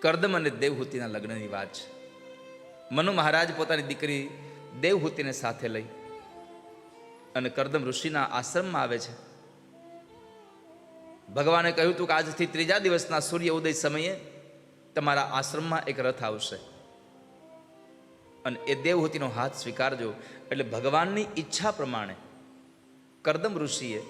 કરદમ અને દેવહૂતિના લગ્નની વાત છે. મનુ મહારાજ પોતાની દીકરી દેવહૂતિને સાથે લઈ અને કરદમ ઋષિના આશ્રમમાં આવે છે. ભગવાને કહ્યું હતું કે આજથી ત્રીજા દિવસના સૂર્ય ઉદય સમયે તમારા આશ્રમમાં એક રથ આવશે. અને એ દેવહૂતિનો હાથ સ્વીકારજો. એટલે ભગવાનની ઈચ્છા પ્રમાણે કરદમ ઋષિએ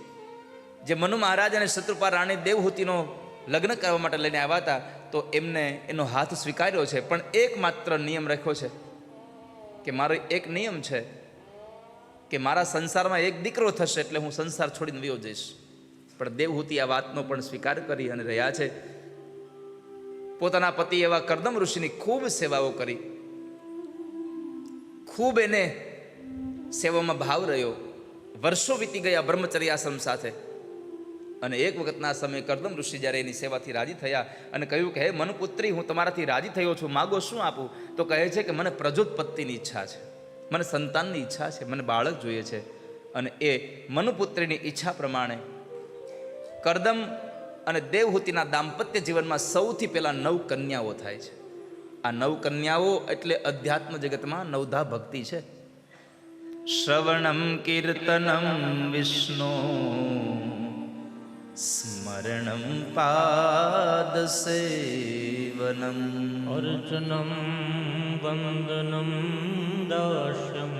જે મનુ મહારાજ અને શત્રુપા રાણી દેવહૂતિનો લગ્ન કરવા માટે લઈને આવ્યા હતા, તો એમને એનો હાથ સ્વીકાર્યો છે. પણ એકમાત્ર નિયમ રાખ્યો છે કે મારો એક નિયમ છે કે મારા સંસારમાં એક દીકરો થશે એટલે હું સંસાર છોડીને વયો જઈશ. પણ દેવહૂતિ આ વાતનો પણ સ્વીકાર કરી અને રહ્યા છે. પોતાના પતિ એવા કરદમ ઋષિની ખૂબ સેવાઓ કરી. ખૂબ એને સેવામાં ભાવ રહ્યો. વર્ષો વીતી ગયા બ્રહ્મચર્યાશ્રમ સાથે. અને એક વખતના સમયે કરદમ ઋષિ જ્યારે એની સેવાથી રાજી થયા અને કહ્યું કે, હે મનુપુત્રી, હું તમારાથી રાજી થયો છું. માગો શું આપું? તો કહે છે કે, મને પ્રજોત્પત્તિની ઈચ્છા છે. મને સંતાનની ઈચ્છા છે. મને બાળક જોઈએ છે. અને એ મનુપુત્રીની ઈચ્છા પ્રમાણે કરદમ અને દેવહૂતિના દાંપત્ય જીવનમાં સૌથી પહેલાં નવ કન્યાઓ થાય છે. આ નવ કન્યાઓ એટલે અધ્યાત્મ જગતમાં નવધા ભક્તિ છે. શ્રવણમ, કીર્તનમ, વિષ્ણુ. સ્મરણમ પાદ સેવનમ अर्चनं वन्दनं दास्यं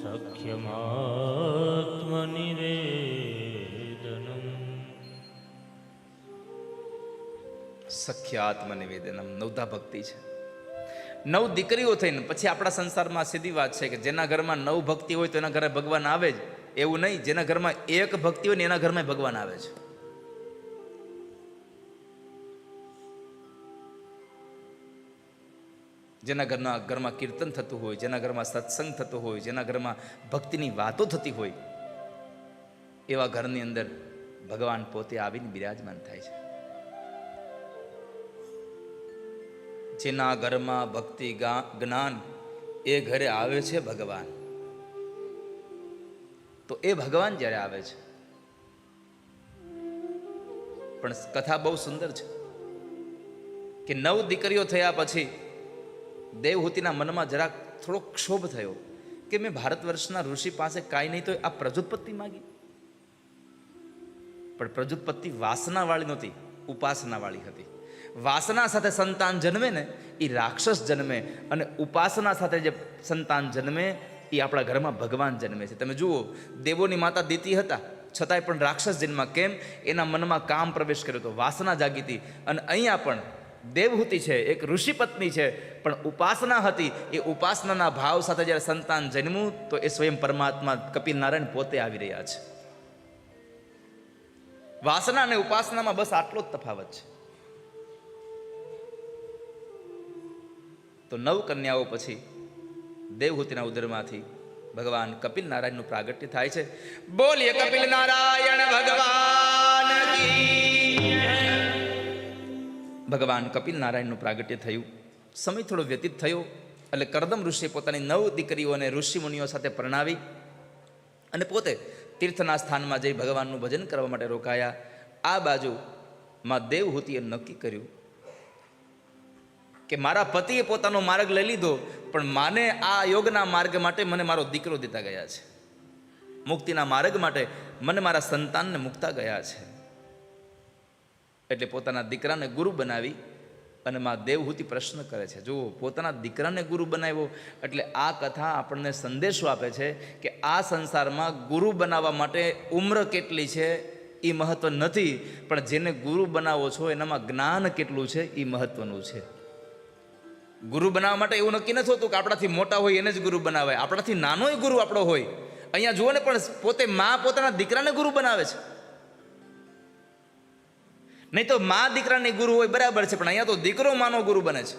सख्यमात्मनिवेदनम् સખ્યાત્મ નિવેદનમ નવધા ભક્તિ છે નવ દીકરીઓ થઈને પછી આપણા સંસારમાં સીધી વાત છે કે જેના ઘરમાં નવ ભક્તિ હોય તો એના ઘરે ભગવાન આવે જ એવું નહીં, જેના ઘરમાં એક ભક્તિ હોય ને એના ઘરમાં ભગવાન આવે છે. જેના ઘરના ઘરમાં કીર્તન થતું હોય, જેના ઘરમાં સત્સંગ થતો હોય, જેના ઘરમાં ભક્તિની વાતો થતી હોય, એવા ઘરની અંદર ભગવાન પોતે આવીને બિરાજમાન થાય છે. જેના ઘરમાં ભક્તિ જ્ઞાન એ ઘરે આવે છે ભગવાન. તો એ ભગવાન જ્યારે આવે છે. પણ કથા બહુ સુંદર છે કે નવ દીકરીઓ થયા પછી દેવહૂતિના મનમાં જરાક થોડો ક્ષોભ થયો કે મેં ભારત વર્ષના ઋષિ પાસે કાંઈ નહીં તો આ પ્રજોત્પત્તિ માગી. પણ પ્રજોત્પત્તિ વાસનાવાળી નહોતી, ઉપાસનાવાળી હતી. વાસના સાથે સંતાન જન્મે ને એ રાક્ષસ જન્મે અને ઉપાસના સાથે જે સંતાન જન્મે એ આપણા ઘરમાં ભગવાન જન્મે છે. તમે જુઓ, દેવોની માતા દીતી હતા, છતાંય પણ રાક્ષસ જન્મ કેમ? એના મનમાં કામ પ્રવેશ કર્યો હતો વાસના જાગી હતી. અને અહીંયા પણ દેવહૂતિ છે, એક ઋષિ પત્ની છે, પણ ઉપાસના હતી. એ ઉપાસનાના ભાવ સાથે જ્યારે સંતાન જન્મ્યું, તો એ સ્વયં પરમાત્મા કપિલ નારાયણ પોતે આવી રહ્યા છે. વાસના અને ઉપાસનામાં બસ આટલો જ તફાવત છે. તો નવ કન્યાઓ પછી દેવહૂતિના ઉદરમાંથી ભગવાન કપિલ નારાયણનું પ્રાગટ્ય થાય છે. બોલીએ કપિલ નારાયણ ભગવાન ભગવાન કપિલ નારાયણનું પ્રાગટ્ય થયું. સમય થોડો વ્યતીત થયો. એટલે કરદમ ઋષિએ પોતાની નવ દીકરીઓને ઋષિમુનિઓ સાથે પરણાવી અને પોતે તીર્થના સ્થાનમાં જઈ ભગવાનનું ભજન કરવા માટે રોકાયા. આ બાજુ માં દેવહૂતિએ નક્કી કર્યું કે મારા પતિએ પોતાનો માર્ગ લઈ લીધો, પણ માને આ યોગના માર્ગ માટે મને મારો દીકરો દેતા ગયા છે. મુક્તિના માર્ગ માટે મને મારા સંતાનને મૂકતા ગયા છે. એટલે પોતાના દીકરાને ગુરુ બનાવી અને મા દેવહૂતિ પ્રશ્ન કરે છે. જુઓ, પોતાના દીકરાને ગુરુ બનાવ્યો એટલે આ કથા આપણને સંદેશો આપે છે કે આ સંસારમાં ગુરુ બનાવવા માટે ઉમ્ર કેટલી છે એ મહત્વ નથી, પણ જેને ગુરુ બનાવો છો એનામાં જ્ઞાન કેટલું છે એ મહત્વનું છે. ગુરુ બનાવવા માટે એવું નક્કી નથી હોતું કે આપણાથી મોટા હોય એને જ ગુરુ બનાવે આપણાથી નાનોય ગુરુ આપણો હોય. અહીંયા જુઓ ને પણ પોતે મા પોતાના દીકરાને ગુરુ બનાવે છે. નહીં તો મા દીકરાની ગુરુ હોય બરાબર છે, પણ અહીંયા તો દીકરો માનો ગુરુ બને છે.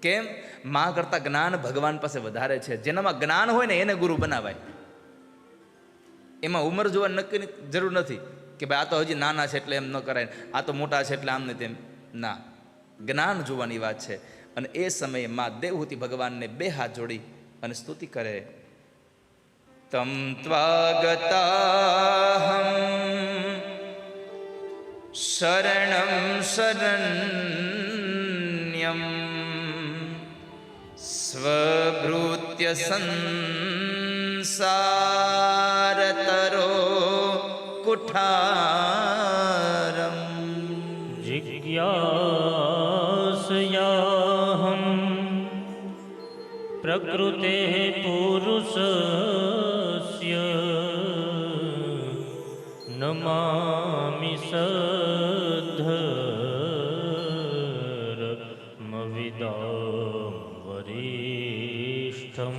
કેમ? મા કરતાં જ્ઞાન ભગવાન પાસે વધારે છે. જેનામાં જ્ઞાન હોય ને એને ગુરુ બનાવાય. એમાં ઉંમર જોવા નક્કી જરૂર નથી કે ભાઈ આ તો હજી નાના છે એટલે એમ ન કરાય. આ તો મોટા છે એટલે આમ ને તેમ ના. જ્ઞાન જોવાની વાત છે. અને એ સમયે માં દેવહૂતિ ભગવાનને બે હાથ જોડી અને સ્તુતિ કરે. તમ ત્વાગતાહમ શરણમ શરણ્યમ સ્વભૃત્ય સંસારતરો કુઠારમ. જિજ્ઞા પ્રકૃતેઃ પુરુષ્ય નમામિ સદ્ધરમવિદમ વરિષ્ઠમ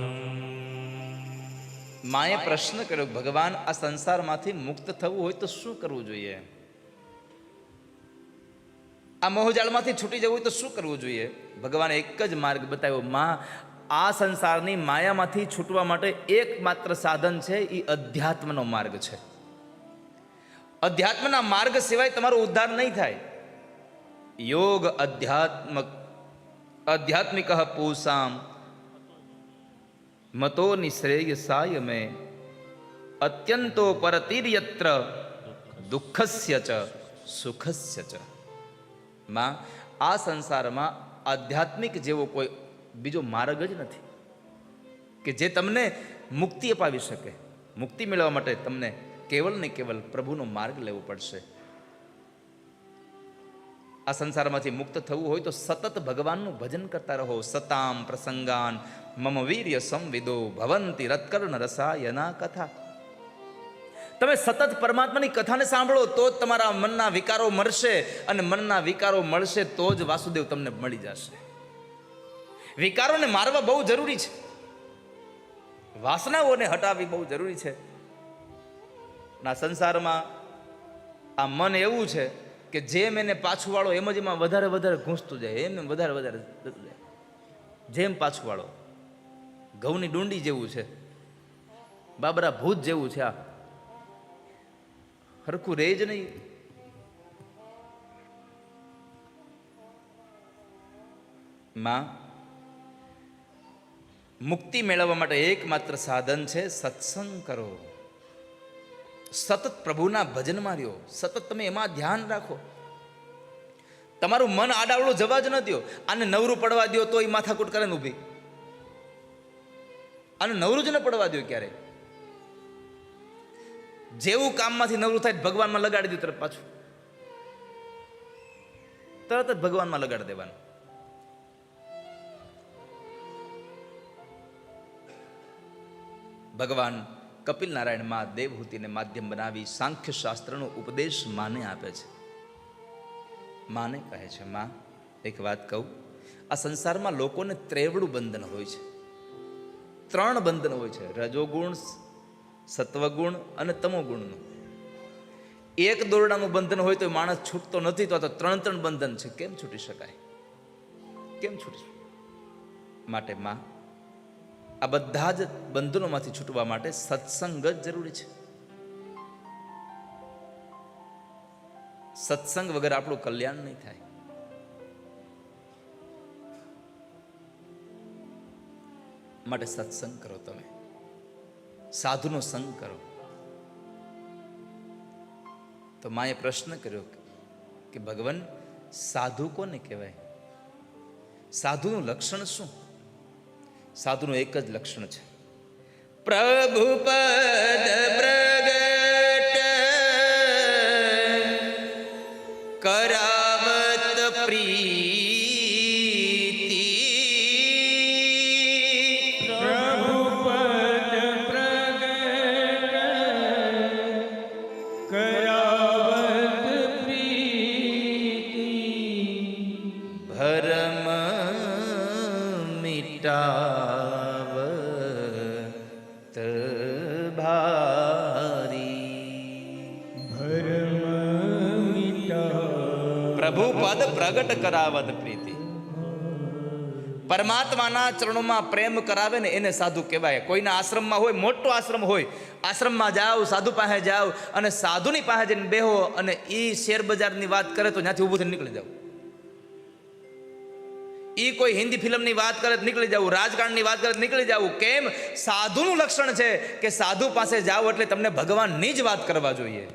માએ પ્રશ્ન કર્યો ભગવાન આ સંસારમાંથી મુક્ત થવું હોય તો શું કરવું જોઈએ આ મોહજાળમાંથી છૂટી જવું હોય તો શું કરવું જોઈએ ભગવાન એક જ માર્ગ બતાવ્યો માં આ સંસારની માયામાંથી છૂટવા માટે એકમાત્ર સાધન છે એ અધ્યાત્મનો માર્ગ છે. અધ્યાત્મના માર્ગ સિવાય તમારો ઉદ્ધાર નહીં થાય. યોગ અધ્યાત્મ આધ્યાત્મિક પૂસામ મતો નિશ્રેયસાય મેં, અત્યંતો પરતિર્યત્ર, દુઃખસ્ય ચ, સુખસ્ય ચ. માં, આ સંસારમાં આધ્યાત્મિક જેવો કોઈ બીજો માર્ગ જ નથી. કે જે તમને મુક્તિ અપાવી શકે. મુક્તિ મેળવવા માટે તમને કેવલ ને કેવલ પ્રભુનો માર્ગ લેવો પડશે. આ સંસારમાંથી મુક્ત થવું હોય તો સતત ભગવાનનું ભજન કરતા રહો. સતામ પ્રસંગાન મમ વીર્ય સંવિદો ભવંતી રત્કર્ણ રસાયના કથા. તમે સતત પરમાત્માની કથાને સાંભળો તો જ તમારા મનના વિકારો મળશે અને મનના વિકારો મળશે તો જ વાસુદેવ તમને મળી જશે. વિકારોને મારવા બહુ જરૂરી છે. વાસનાઓને હટાવવી બહુ જરૂરી છે. ના, સંસારમાં આ મન એવું છે કે જેમ એને પાછું વાળો એમ જ એમાં વધારે વધારે ઘૂંસતું જાય, એમ વધારે વધારે જતું જાય. જેમ પાછું વાળો ઘઉંની ડુંડી જેવું છે, બાબરા ભૂત જેવું છે આ. હરખું રહે જ નહીં. માં મુક્તિ મેળવવા માટે એકમાત્ર સાધન છે સત્સંગ કરો. સતત પ્રભુના ભજનમાં રહ્યો સતત તમે એમાં ધ્યાન રાખો. તમારું મન આડાવડું જવા જ ન દો આને નવરું પડવા દો તો એ માથાકૂટ કરે ને ઊભી. આને નવરું જ ન પડવા દો ક્યારે જેવું કામમાંથી નવરું થાય ભગવાનમાં લગાડી દો તરત પાછું. તરત જ ભગવાનમાં લગાડી દેવાનું. ભગવાન કપિલ નારાયણમાં દેવહૂતિને માધ્યમ બનાવી સાંખ્ય શાસ્ત્રનો ઉપદેશ માને આપે છે. માને કહે છે, માં, એક વાત કહું. આ સંસારમાં લોકોને ત્રેવડું બંધન હોય છે. ત્રણ બંધન હોય છે. રજોગુણ, સત્વગુણ અને તમોગુણનું. એક દોરડાનું બંધન હોય તો માણસ છૂટતો નથી, તો ત્રણ ત્રણ બંધન છે. કેમ છૂટી શકાય? કેમ છૂટી માટે, માં આ બધા જ બંધનોમાંથી છૂટવા માટે સત્સંગ જ જરૂરી છે. સત્સંગ વગર આપણું કલ્યાણ નહીં થાય. માટે સત્સંગ કરો તમે. સાધુનો સંગ કરો. તો માએ પ્રશ્ન કર્યો કે ભગવાન, સાધુ કોને કહેવાય? સાધુનું લક્ષણ શું? સાધુનું એક જ લક્ષણ છે. પ્રભુ પદ પ્રગટ કરાવત પ્રીતિ. ભરમ મિટાવત પ્રભુ પદ પ્રગટ કરાવત પ્રીતિ. પરમાત્માના ચરણોમાં પ્રેમ કરાવે ને એને સાધુ કહેવાય. કોઈના આશ્રમમાં હોય, મોટો આશ્રમ હોય, આશ્રમમાં જાઓ, સાધુ પાસે જાઓ અને સાધુની પાસે જઈને બેહો અને એ શેર બજારની વાત કરે તો ત્યાંથી ઊભું થઈને નીકળી જાઓ. એ કોઈ હિન્દી ફિલ્મની વાત કરે તો નીકળી જવું રાજકારણની વાત કરે તો નીકળી જવું કેમ? સાધુનું લક્ષણ છે કે સાધુ પાસે જાઓ એટલે તમને ભગવાનની જ વાત કરવા જોઈએ.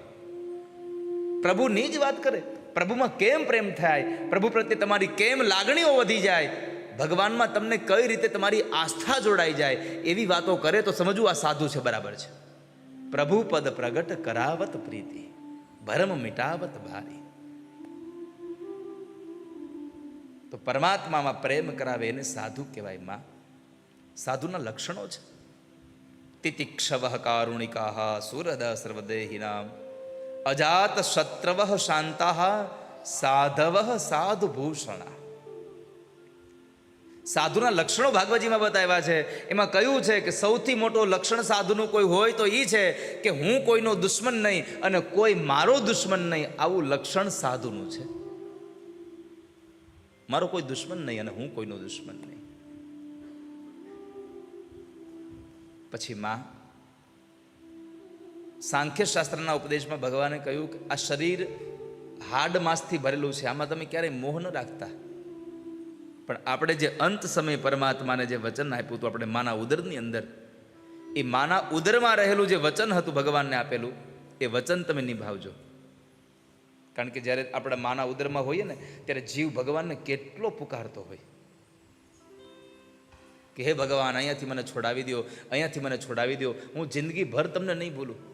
પ્રભુની જ વાત કરે. પ્રભુમાં કેમ પ્રેમ થાય? પ્રભુ પ્રત્યે તમારી કેમ લાગણીઓ વધી જાય? ભગવાનમાં તમને કઈ રીતે તમારી આસ્થા જોડાઈ જાય? એવી વાતો કરે તો સમજવું આ સાધુ છે, બરાબર છે. પ્રભુ પદ પ્રગટ કરાવત પ્રીતિ, ભરમ મિટાવત ભારી. તો પરમાત્મામાં પ્રેમ કરાવે એને સાધુ કહેવાયમાં. સાધુના લક્ષણો છે. તિતિક્ષવ કારુણિકા સુરદ સર્વદેહિનામ. અજાત શત્રવ શાંતા, સાધવ સાધુ ભૂષણા સાધુના લક્ષણો ભાગવતજીમાં બતાવ્યા છે. એમાં કયું છે કે સૌથી મોટો લક્ષણ સાધુનું કોઈ હોય તો એ છે કે હું કોઈનો દુશ્મન નહીં અને કોઈ મારો દુશ્મન નહીં, આવું લક્ષણ સાધુનું છે. મારો કોઈ દુશ્મન નહીં અને હું કોઈનો દુશ્મન નહીં. પછી માં સાંખ્ય શાસ્ત્રના ઉપદેશમાં ભગવાને કહ્યું કે આ શરીર હાડ માંસથી ભરેલું છે. આમાં તમે ક્યારેય મોહ ન રાખતા. પણ આપણે જે અંત સમયે પરમાત્માને જે વચન આપ્યું હતું, આપણે માના ઉદરની અંદર, એ માના ઉદરમાં રહેલું જે વચન હતું ભગવાનને આપેલું, એ વચન તમે નિભાવજો. કારણ કે જ્યારે આપણે માના ઉદરમાં હોઈએ ને, ત્યારે જીવ ભગવાનને કેટલો પુકારતો હોય. કે હે ભગવાન, અહીંયાથી મને છોડાવી દો અહીંયાથી મને છોડાવી દો હું જિંદગીભર તમને નહીં ભૂલું.